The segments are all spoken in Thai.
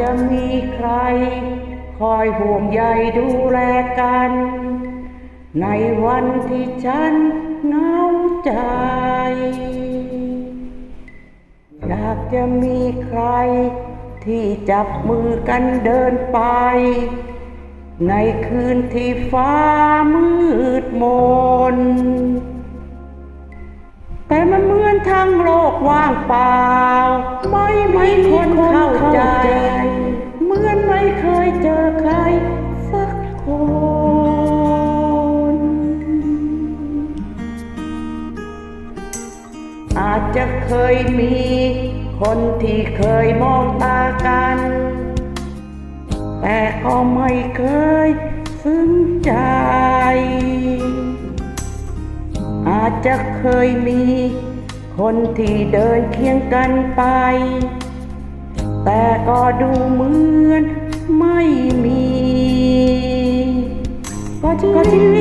จะมีใคร คอยห่วงใยดูแลกัน ในวันที่ฉันเหงาใจ อยากจะมีใคร ที่จับมือกันเดินไป ในคืนที่ฟ้ามืดมน แต่มันเหมือนทั้งโลกว่างเปล่า ไม่ไม่คนเข้า จจะเคยมี คนที่เคยมองตากัน แต่ก็ไม่เคยซึ้งใจ อาจจะเคยมี คนที่เดินเคียงกันไป แต่ก็ดูเหมือนไม่มี ก็ชีวิต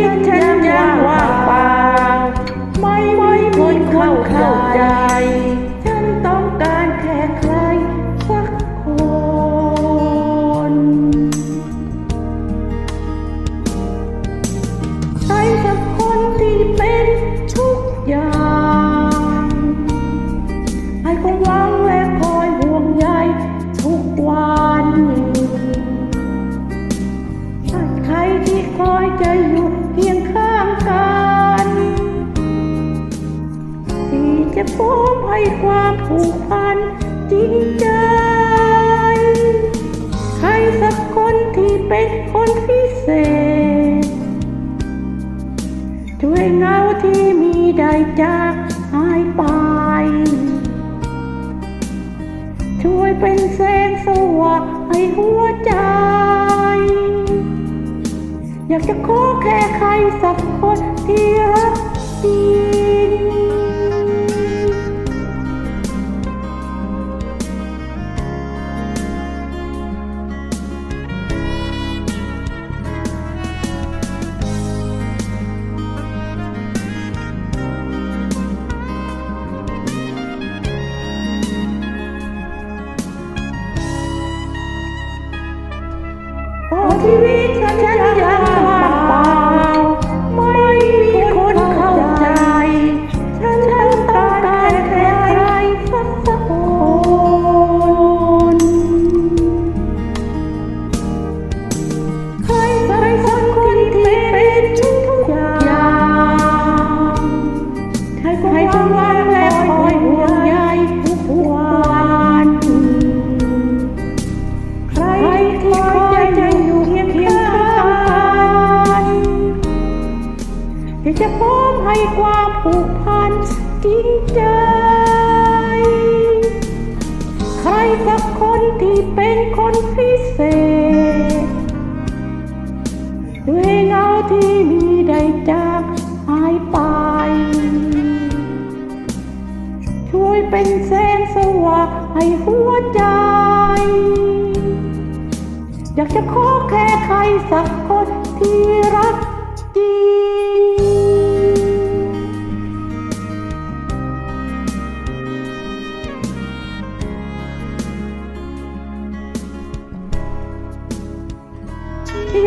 มให้ความผูกพันจริงใจ ใครสักคนที่เป็นคนพิเศษช่วยเงาที่มีได้จากหายไป ช่วยเป็นแสงสว่างให้หัวใจ อยากจะขอแค่ใครสักคนที่รัก เป็นคนพิเศษ ด้วยเงาที่มีได้จากหายไป ช่วยเป็นแสงสว่างให้หัวใจ อยากจะขอแค่ใครสักคนที่รัก อย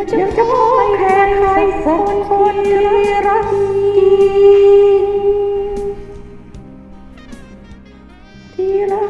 ากจะมองแค่ใครสักคนที่รักที่รั